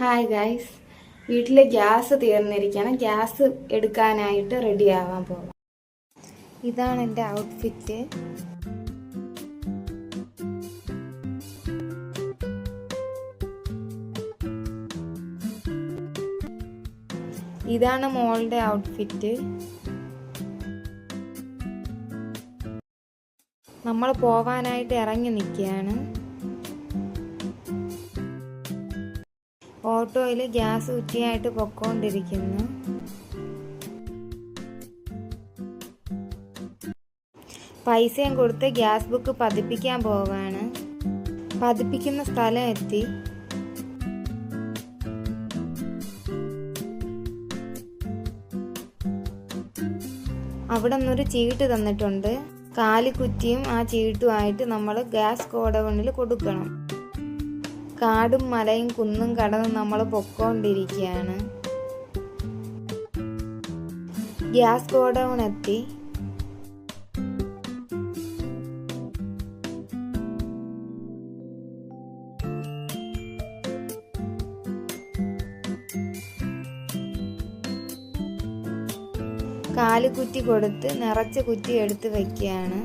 Hi guys വീട്ടിലെ gas തീർന്നിരിക്കണം. Gas എടുക്കാനായിട്ട് റെഡി ആവാൻ പോവാം. ഇതാണ് എന്റെ ഔട്ട്ഫിറ്റ് ഇതാണ് മോളുടെ ഔട്ട്ഫിറ്റ് നമ്മൾ പോവാനായിട്ട് ഇറങ്ങി നിൽക്കുകയാണ്. ഓട്ടോയിൽ ഗ്യാസ് കുറ്റിയായിട്ട് പൊക്കോണ്ടിരിക്കുന്നു. പൈസയും കൊടുത്ത് ഗ്യാസ് ബുക്ക് പതിപ്പിക്കാൻ പോവാണ്. പതിപ്പിക്കുന്ന സ്ഥലം എത്തി. അവിടെ നിന്നൊരു ചീട്ട് തന്നിട്ടുണ്ട്. കാലിക്കുറ്റിയും ആ ചീട്ടുമായിട്ട് നമ്മൾ ഗ്യാസ് ഗോഡൗണിൽ കൊടുക്കണം. കാടും മലയും കുന്നും കടന്ന് നമ്മൾ പൊക്കോണ്ടിരിക്കുകയാണ് ഗ്യാസ് ഗോഡൗൺ എത്തി. കാൽ കുറ്റി കൊടുത്ത് നിറച്ച കുറ്റി എടുത്ത് വെക്കുകയാണ്.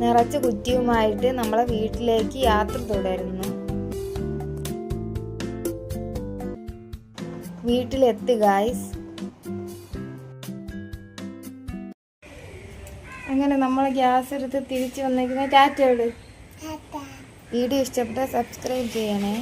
നിറച്ച കുറ്റിയുമായിട്ട് നമ്മളെ വീട്ടിലേക്ക് യാത്ര തുടരുന്നു. വീട്ടിലെത്തി ഗായ്സ് അങ്ങനെ നമ്മൾ ഗ്യാസ് എടുത്ത് തിരിച്ചു വന്നേക്കുന്ന. ടാറ്റയോട് വീഡിയോ ഇഷ്ടപ്പെട്ട സബ്സ്ക്രൈബ് ചെയ്യണേ.